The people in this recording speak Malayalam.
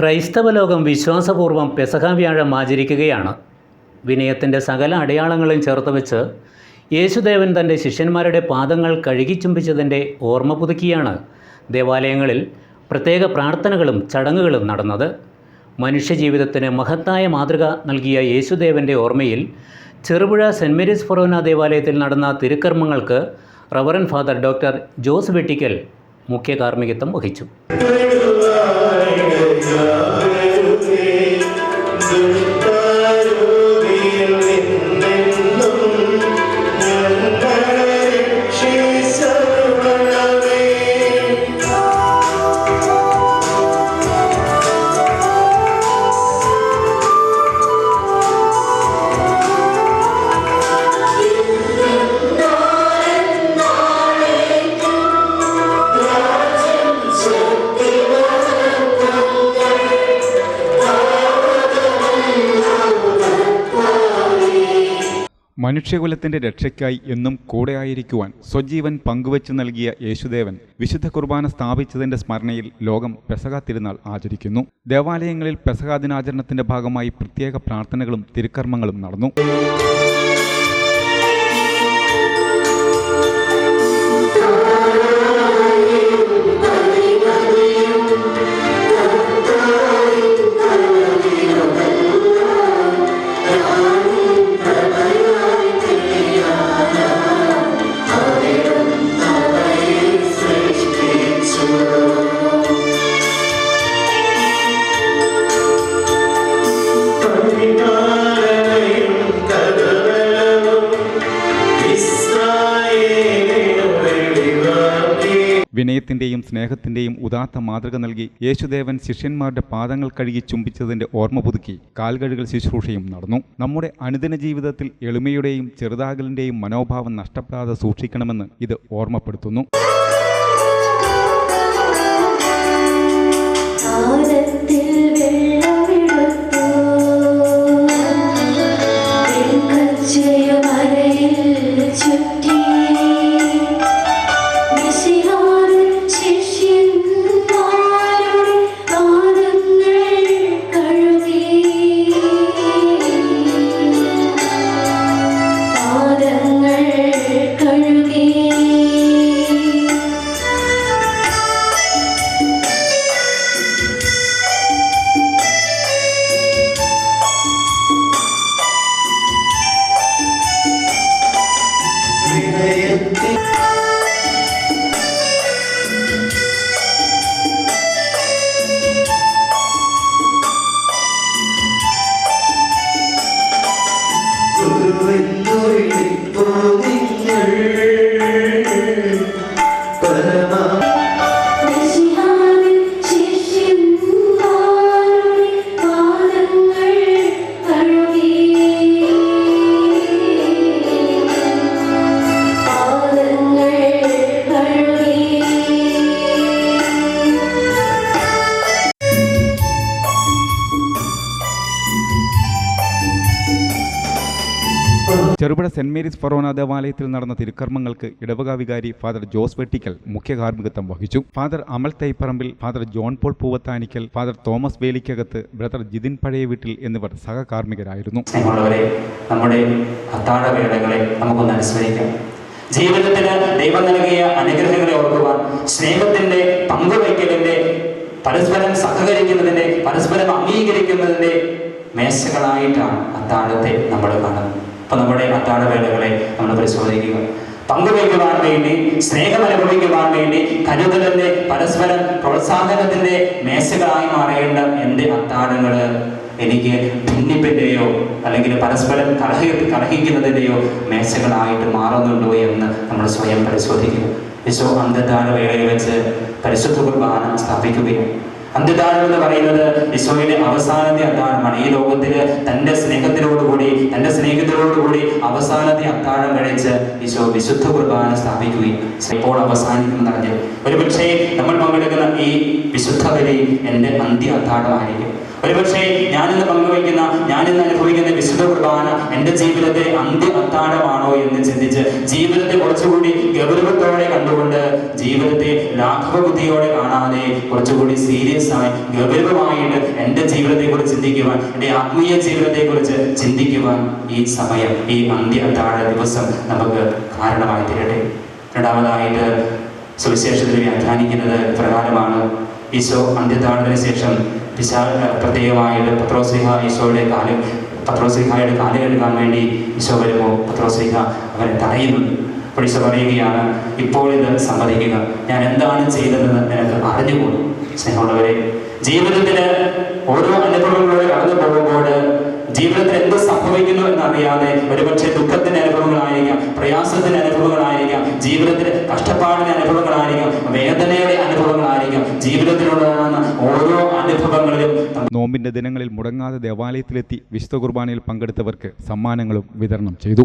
ക്രൈസ്തവ ലോകം വിശ്വാസപൂർവം പെസഹ വ്യാഴം ആചരിക്കുകയാണ്. വിനയത്തിന്റെ സകല അടയാളങ്ങളും ചേർത്ത് വെച്ച് യേശുദേവൻ തന്റെ ശിഷ്യന്മാരുടെ പാദങ്ങൾ കഴുകി കഴുകിച്ചുംബിച്ചതിന്റെ ഓർമ്മ പുതുക്കിയാണ് ദേവാലയങ്ങളിൽ പ്രത്യേക പ്രാർത്ഥനകളും ചടങ്ങുകളും നടന്നത്. മനുഷ്യജീവിതത്തിന് മഹത്തായ മാതൃക നൽകിയ യേശുദേവന്റെ ഓർമ്മയിൽ ചെറുപുഴ സെന്റ് മേരീസ് ഫൊറോന ദേവാലയത്തിൽ നടന്ന തിരുക്കർമ്മങ്ങൾക്ക് reverend father doctor Jose Vettikkal മുഖ്യ കാർമ്മികത്വം വഹിച്ചു. Yeah. മനുഷ്യകുലത്തിന്റെ രക്ഷയ്ക്കായി എന്നും കൂടെയായിരിക്കുവാൻ സ്വജീവൻ പങ്കുവച്ചു നൽകിയ യേശുദേവൻ വിശുദ്ധ കുർബാന സ്ഥാപിച്ചതിന്റെ സ്മരണയിൽ ലോകം പെസക തിരുനാൾ ആചരിക്കുന്നു. ദേവാലയങ്ങളിൽ പെസക ദിനാചരണത്തിന്റെ ഭാഗമായി പ്രത്യേക പ്രാർത്ഥനകളും തിരുക്കർമ്മങ്ങളും നടന്നു. വിനയത്തിന്റെയും സ്നേഹത്തിന്റെയും ഉദാത്ത മാതൃക നൽകി യേശുദേവൻ ശിഷ്യന്മാരുടെ പാദങ്ങൾ കഴുകി ചുംബിച്ചതിന്റെ ഓർമ്മ പുതുക്കി കാൽകഴുകൽ ശുശ്രൂഷയും നടന്നു. നമ്മുടെ അനുദിന ജീവിതത്തിൽ എളിമയുടെയും ചെറുതാകലിന്റെയും മനോഭാവം നഷ്ടപ്പെടാതെ സൂക്ഷിക്കണമെന്ന് ഇത് ഓർമ്മപ്പെടുത്തുന്നു. ചെറുപുഴ സെന്റ് മേരീസ് ഫൊറോന ദേവാലയത്തിൽ നടന്ന തിരുക്കർമ്മങ്ങൾക്ക് ഇടവക വികാരി ഫാദർ ജോസ് വെട്ടിക്കൽ മുഖ്യ കാർമ്മികത്വം വഹിച്ചു. Father Amal Thaiparambil father John Paul Poovathanikkal father Thomas Velikkakathu brother Jithin പഴയ വീട്ടിൽ എന്നിവർ സഹകാർമ്മികരായിരുന്നു. സ്നേഹമുള്ളവരെ നമ്മുടെ അത്താഴ വേളകളെ നമുക്കൊന്ന് ജീവിതത്തിന് ദൈവം നൽകിയ അനുഗ്രഹങ്ങളെ ഓർക്കുവാൻ സ്നേഹത്തിന്റെ പങ്കുവയ്ക്കലിന്റെ പരസ്പരം സഹകരിക്കുന്നതിന്റെ പരസ്പരം അംഗീകരിക്കുന്നതിന്റെ മേശകളായിട്ടാണ് അത്താഴത്തെ നമ്മൾ കാണുന്നത്. അപ്പൊ നമ്മുടെ അത്താഴ വേളകളെ നമ്മൾ പരിശോധിക്കുക. പങ്കുവയ്ക്കുവാൻ വേണ്ടി സ്നേഹം അനുഭവിക്കുവാൻ വേണ്ടി കരുതലിന്റെ പരസ്പരം പ്രോത്സാഹനത്തിന്റെ മേശകളായി മാറേണ്ട എന്റെ അത്താഴങ്ങൾ എനിക്ക് ഭിന്നിപ്പിന്റെയോ അല്ലെങ്കിൽ പരസ്പരം കലഹി കലഹിക്കുന്നതിന്റെയോ മേശകളായിട്ട് മാറുന്നുണ്ടോ എന്ന് നമ്മൾ സ്വയം പരിശോധിക്കുക. യശോ അന്ത്യത്താഴ വേളയിൽ വെച്ച് പരിശുദ്ധ കുർബാന സ്ഥാപിക്കുകയാണ്. അന്ത്യതാഴം എന്ന് പറയുന്നത് ഈശോയുടെ അവസാനത്തെ അത്താഴമാണ്. ഈ ലോകത്തിൽ തന്റെ സ്നേഹത്തിനോടുകൂടി തന്റെ സ്നേഹിതരോടുകൂടി അവസാനത്തെ അത്താഴം കഴിച്ച് ഈശോ വിശുദ്ധ കുർബാന സ്ഥാപിക്കുകയും ഇപ്പോൾ അവസാനിക്കുന്നതറിഞ്ഞ് ഒരുപക്ഷെ നമ്മൾ പങ്കെടുക്കുന്ന ഈ വിശുദ്ധ ബലി എന്റെ അന്ത്യ അത്താഴമായിരിക്കും. ഒരുപക്ഷെ ഞാനിന്ന് പങ്കുവയ്ക്കുന്ന ഞാനിന്ന് അനുഭവിക്കുന്ന വിശുദ്ധ കുർബാന എന്റെ ജീവിതത്തെ അന്ത്യ അത്താഴമാണോ എന്ന് ചിന്തിച്ച് ജീവിതത്തെ കുറച്ചുകൂടി ഗൗരവത്തോടെ കണ്ടുകൊണ്ട് ജീവിതത്തെ ലാഘവ ബുദ്ധിയോടെ കാണാതെ കുറച്ചുകൂടി സീരിയസ് ആയി ഗൗരവമായിട്ട് എന്റെ ജീവിതത്തെ കുറിച്ച് ചിന്തിക്കുവാൻ എന്റെ ആത്മീയ ജീവിതത്തെ കുറിച്ച് ചിന്തിക്കുവാൻ ഈ സമയം ഈ അന്ത്യ അത്താഴ ദിവസം നമുക്ക് കാരണമായി തീരട്ടെ. രണ്ടാമതായിട്ട് സുവിശേഷത്തിൽ വ്യാഖ്യാനിക്കുന്നത് പ്രകാരമാണ് ഈശോ അന്ത്യത്താഴത്തിന് ശേഷം പിശാ പ്രത്യേകമായിട്ട് പത്രോസ്ലിഹ ഈശോയുടെ കാൽ പത്രോസ്ലിഹായുടെ കാൽ കഴുകാൻ വേണ്ടി ഈശോ വരുമ്പോൾ പത്രോസ്ലിഹ അവരെ തടയുന്നു. അപ്പോൾ ഈശോ പറയുകയാണ് ഇപ്പോൾ ഇത് സമ്മതിക്കുക. ഞാൻ എന്താണ് ചെയ്തതെന്ന് നിനക്ക് അറിഞ്ഞുകൂടും. സ്നേഹമുള്ളവരെ ജീവിതത്തിൽ ഓരോ അനുഭവങ്ങളിലൂടെ കടന്നു പോകുമ്പോൾ ജീവിതത്തിൽ എന്ത് സംഭവിക്കുന്നു എന്നറിയാതെ ഒരുപക്ഷെ ദുഃഖത്തിന്റെ അനുഭവങ്ങളായിരിക്കാം പ്രയാസത്തിന്റെ അനുഭവങ്ങളായിരിക്കാം ജീവിതത്തിൽ കഷ്ടപ്പാടിന്റെ അനുഭവങ്ങളായിരിക്കാം വേദനയുടെ അനുഭവങ്ങളായിരിക്കാം. ജീവിതത്തിലുണ്ടാകുന്ന ഓരോ അനുഭവങ്ങളിലും നോമ്പിന്റെ ദിനങ്ങളിൽ മുടങ്ങാതെ ദേവാലയത്തിലെത്തി വിശുദ്ധ കുർബാനയിൽ പങ്കെടുത്തവർക്ക് സമ്മാനങ്ങളും വിതരണം ചെയ്തു.